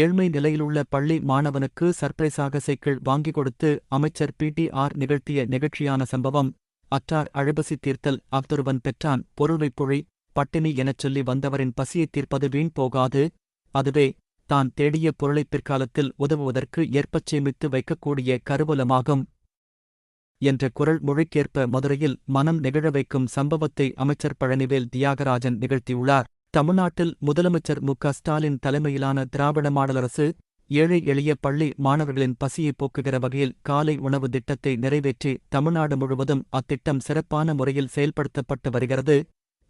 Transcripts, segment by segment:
ஏழ்மை நிலையிலுள்ள பள்ளி மாணவனுக்கு சர்ப்ரைஸாக சைக்கிள் வாங்கிக் கொடுத்து அமைச்சர் பிடிஆர் நிகழ்த்திய நிகழ்ச்சியான சம்பவம். அற்றார் அழுபசி தீர்த்தல் அஃதொருவன் பெற்றான். பொருள்வைப் புழை பட்டினி எனச் சொல்லி வந்தவரின் பசியைத் தீர்ப்பது வீண் போகாது. அதுவே தான் தேடிய பொருளைப் பிற்காலத்தில் உதவுவதற்கு ஏற்பச் சேமித்து வைக்கக்கூடிய கருவூலமாகும். என்ற குரல் மொழிக்கேற்ப மதுரையில் மனம் நெகிழ வைக்கும் சம்பவத்தை அமைச்சர் பழனிவேல் தியாகராஜன் நிகழ்த்தியுள்ளார். தமிழ்நாட்டில் முதலமைச்சர் மு ஸ்டாலின் தலைமையிலான திராவிட மாடல் அரசு ஏழை எளிய பள்ளி மாணவர்களின் பசியை போக்குகிற வகையில் காலை உணவு திட்டத்தை நிறைவேற்றி தமிழ்நாடு முழுவதும் அத்திட்டம் சிறப்பான முறையில் செயல்படுத்தப்பட்டு வருகிறது.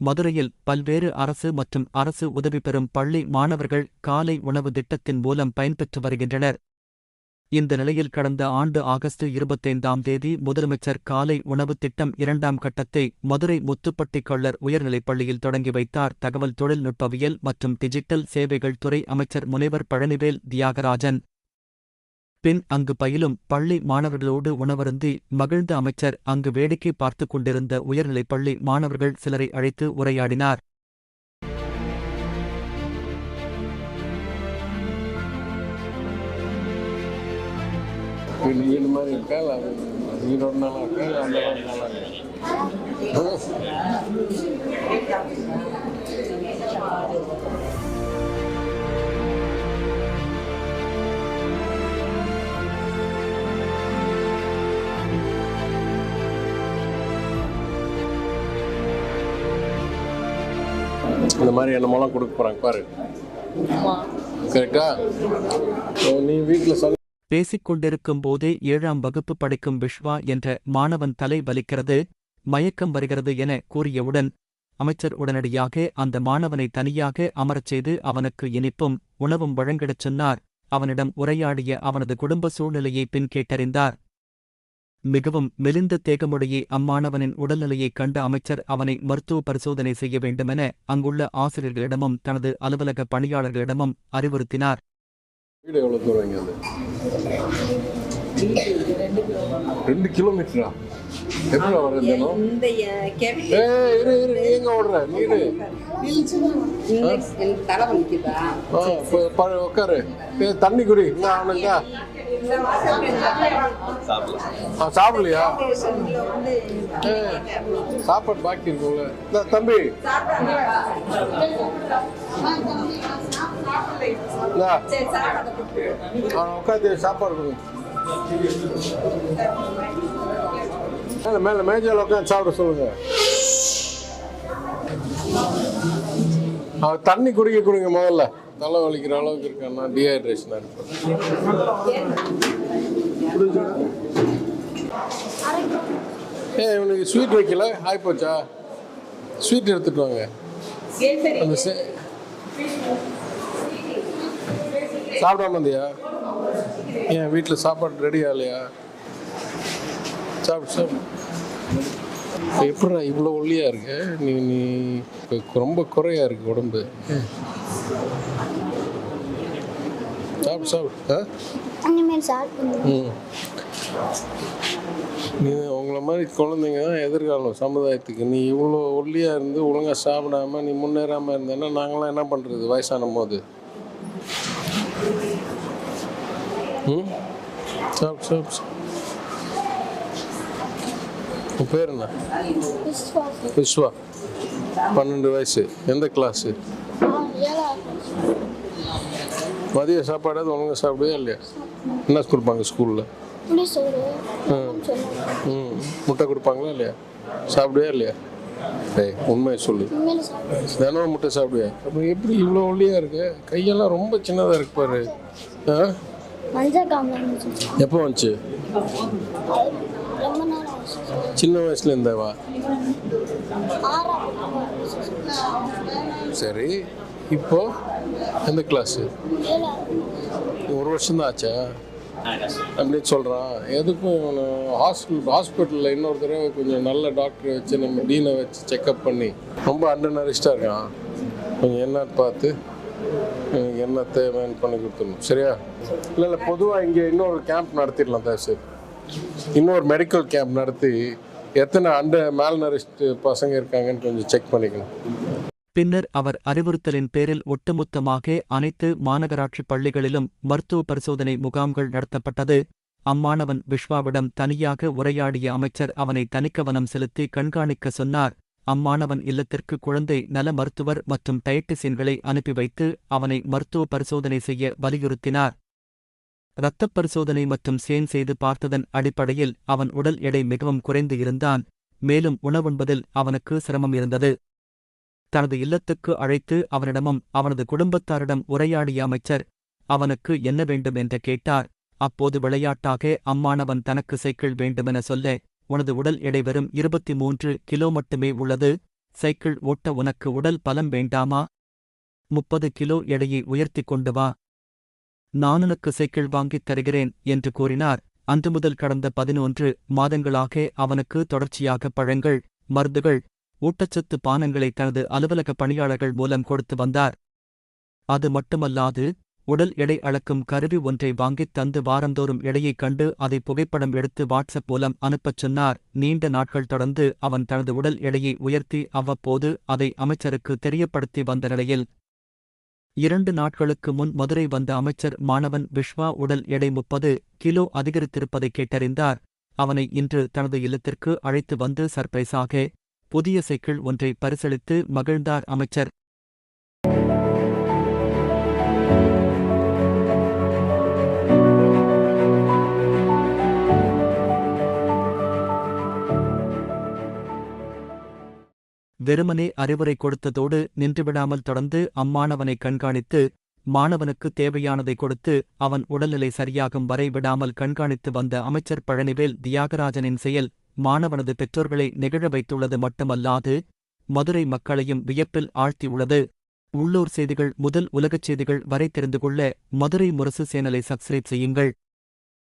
மதுரையில் பல்வேறு அரசு மற்றும் அரசு உதவி பெறும் பள்ளி மாணவர்கள் காலை உணவு திட்டத்தின் மூலம் பயன்பெற்று வருகின்றனர். இந்த நிலையில் கடந்த ஆண்டு ஆகஸ்ட் இருபத்தைந்தாம் தேதி முதலமைச்சர் காலை உணவு திட்டம் இரண்டாம் கட்டத்தை மதுரை முத்துப்பட்டி கள்ளர் உயர்நிலைப் பள்ளியில் தொடங்கி வைத்தார். தகவல் தொழில்நுட்பவியல் மற்றும் டிஜிட்டல் சேவைகள் துறை அமைச்சர் முனைவர் பழனிவேல் தியாகராஜன். பின் அங்கு பயிலும் பள்ளி மாணவர்களோடு உணவருந்தி மகிழ்ந்த அமைச்சர் அங்கு வேடிக்கை பார்த்துக் கொண்டிருந்த உயர்நிலைப் பள்ளி மாணவர்கள் சிலரை அழைத்து உரையாடினார். வீடு வீடு மாதிரி இருக்கா இல்லை அது வீடோட நல்லா இருக்கா இல்லை அந்த மாதிரி நல்லா இருக்கா இந்த மாதிரி என்னமெல்லாம் கொடுக்க போகிறாங்க பாரு. கரெக்டா நீ வீட்டில் சொல்ல பேசிக் கொண்டிருக்கும் போதே ஏழாம் வகுப்பு படிக்கும் விஷ்வா என்ற மாணவன் தலை வலிக்கிறது மயக்கம் வருகிறது என கூறியவுடன் அமைச்சர் உடனடியாக அந்த மாணவனை தனியாக அமரச் செய்து அவனுக்கு இனிப்பும் உணவும் வழங்கிடச் சொன்னார். அவனிடம் உரையாடிய அவனது குடும்ப சூழ்நிலையை பின் கேட்டறிந்தார். மிகவும் மெலிந்த தேகமுடைய அம்மாணவனின் உடல்நிலையைக் கண்ட அமைச்சர் அவனை மருத்துவ பரிசோதனை செய்ய வேண்டுமென அங்குள்ள ஆசிரியர்களிடமும் தனது அலுவலக பணியாளர்களிடமும் அறிவுறுத்தினார். வீடு எவ்வளோ தூரம் இங்கே ரெண்டு கிலோமீட்டரா எப்படி வர தினம்? ஏ இரு இரு நீ எங்க ஓடுற? நீ இரு. இன்டெக்ஸ் எனக்கு தலை வலிக்குதா ஆ இப்போ பாரு உட்காரு தண்ணி குடி என்ன அவனுங்க சாப்பிடலையா? சாப்பாடு பாக்கி இந்த தம்பி. அவனை உட்காந்து சாப்பாடு கொடுங்க மேல மேஜையில் உட்காந்து சாப்பிட சொல்லுங்க அவர் தண்ணி குடிக்க கொடுங்க முதல்ல. தலை வலிக்கிற அளவுக்கு இருக்கான்னா டீஹைட்ரேஷனாக இருக்கு ஏ இவனுக்கு ஸ்வீட் வைக்கல? ஆகி போச்சா ஸ்வீட் எடுத்துட்டு வாங்க. அந்த சே சாப்பிடாம இருந்தியா? ஏன் வீட்டில் சாப்பாடு ரெடி ஆகலையா சாப்பிடு சாப்பிடு. எப்படா இவ்வளோ ஒல்லியா இருக்கு? நீ நீ இப்ப ரொம்ப குறையா இருக்கு உடம்பு. சாப்பிடு சாப்பிடு. சாப்பிட்டு ம். நீ உங்களை மாதிரி குழந்தைங்க தான் எதிர்காலம் சமுதாயத்துக்கு. நீ இவ்வளோ ஒல்லியாக இருந்து ஒழுங்காக சாப்பிடாம நீ முன்னேறாமல் இருந்தேன்னா நாங்களாம் என்ன பண்ணுறது வயசான போது? ம் சாப் சாப்பிடு உன் பேர் என்ன விஸ்வா. பன்னெண்டு வயசு. எந்த கிளாஸு மதிய சாப்பாடாவது ஒழுங்காக சாப்பிடுவியா இல்லையா? என்ன கொடுப்பாங்க ஸ்கூலில் ம். ம். முட்டை கொடுப்பாங்களா இல்லையா? சாப்பிடுவியா இல்லையா? டேய் உண்மையை சொல்லு. தினம் முட்டை சாப்பிடுவேன் அப்புறம் எப்படி இவ்வளோ ஒல்லியாக இருக்கு? கையெல்லாம் ரொம்ப சின்னதாக இருக்கு பாரு. ஆ? மஞ்சள் காமலை இருந்துச்சு. எப்போ வந்துச்சு? ரொம்ப நேரம் சின்ன வயசுல இருந்தவா? சரி இப்போ எந்த கிளாஸு ஒரு வருஷம் தான் ஆச்சா? அப்படின்னு சொல்கிறான் எதுக்கும் இவனை ஹாஸ்பிட்டல் ஹாஸ்பிட்டலில் இன்னொரு தடவை கொஞ்சம் நல்ல டாக்டரை வச்சு நம்ம டீனை வச்சு செக்கப் பண்ணி ரொம்ப அண்டர் நரிஸ்டாக இருக்கான். கொஞ்சம் என்னன்னு பார்த்து என்ன தேவைன்னு பண்ணி கொடுத்துடணும்? சரியா? இல்லை இல்லை பொதுவாக இங்கே இன்னொரு கேம்ப் நடத்திடலாம் தான் இன்னொரு மெடிக்கல் கேம்ப் நடத்தி எத்தனை அண்டர் மேல் நரிஸ்ட் பசங்க இருக்காங்கன்னு கொஞ்சம் செக் பண்ணிக்கணும். பின்னர் அவர் அறிவுறுத்தலின் பேரில் ஒட்டுமொத்தமாக அனைத்து மாநகராட்சி பள்ளிகளிலும் மருத்துவ பரிசோதனை முகாம்கள் நடத்தப்பட்டது. அம்மாணவன் விஸ்வாவிடம் தனியாக உரையாடிய அமைச்சர் அவனை தனிக்கவனம் செலுத்தி கண்காணிக்க சொன்னார். அம்மாணவன் இல்லத்திற்கு குழந்தை நல மருத்துவர் மற்றும் டயட்டிசின்களை அனுப்பி வைத்து அவனை மருத்துவ பரிசோதனை செய்ய வலியுறுத்தினார். இரத்தப் பரிசோதனை மற்றும் சேன் செய்து பார்த்ததன் அடிப்படையில் அவன் உடல் எடை மிகவும் குறைந்து இருந்தான். மேலும் உணவுண்பதில் அவனுக்கு சிரமம் இருந்தது. தனது இல்லத்துக்கு அழைத்து அவனிடமும் அவனது குடும்பத்தாரிடம் உரையாடிய அமைச்சர் அவனுக்கு என்ன வேண்டும்? என்று கேட்டார். அப்போது விளையாட்டாக அம்மானவன் தனக்கு சைக்கிள் வேண்டுமென சொல்ல உனது உடல் எடை வெறும் இருபத்தி மூன்று கிலோ மட்டுமே உள்ளது. சைக்கிள் ஓட்ட உனக்கு உடல் பலம் வேண்டாமா? முப்பது கிலோ எடையை உயர்த்திக் கொண்டு வா. நானுனக்கு சைக்கிள் வாங்கித் தருகிறேன் என்று கூறினார். அன்று முதல் கடந்த பதினொன்று மாதங்களாக அவனுக்கு தொடர்ச்சியாக பழங்கள் மருந்துகள் ஊட்டச்சத்து பானங்களை தனது அலுவலக பணியாளர்கள் மூலம் கொடுத்து வந்தார். அது மட்டுமல்லாது உடல் எடை அளக்கும் கருவி ஒன்றை வாங்கித் தந்து வாரந்தோறும் எடையைக் கண்டு அதை புகைப்படம் எடுத்து வாட்ஸ்அப் மூலம் அனுப்பச் சொன்னார். நீண்ட நாட்கள் தொடர்ந்து அவன் தனது உடல் எடையை உயர்த்தி அவ்வப்போது அதை அமைச்சருக்கு தெரியப்படுத்தி வந்த நிலையில் இரண்டு நாட்களுக்கு முன் மதுரை வந்த அமைச்சர் மாணவன் விஸ்வா உடல் எடை முப்பது கிலோ அதிகரித்திருப்பதை கேட்டறிந்தார். அவனை இன்று தனது இல்லத்திற்கு அழைத்து வந்து சர்ப்ரைஸாக புதிய சைக்கிள் ஒன்றை பரிசளித்து மகிழ்ந்தார் அமைச்சர். வெறுமனே அறிவுரை கொடுத்ததோடு நின்றுவிடாமல் தொடர்ந்து அம்மாணவனை கண்காணித்து மாணவனுக்கு தேவையானதை கொடுத்து அவன் உடல்நிலை சரியாகும் வரை விடாமல் கண்காணித்து வந்த அமைச்சர் பழனிவேல் தியாகராஜனின் செயல் மாணவனது பெற்றோர்களை நெகிழ வைத்துள்ளது மட்டுமல்லாது மதுரை மக்களையும் வியப்பில் ஆழ்த்தியுள்ளது. உள்ளூர் செய்திகள் முதல் உலகச் செய்திகள் வரை தெரிந்து கொள்ள மதுரை முரசு சேனலை சப்ஸ்கிரைப் செய்யுங்கள்.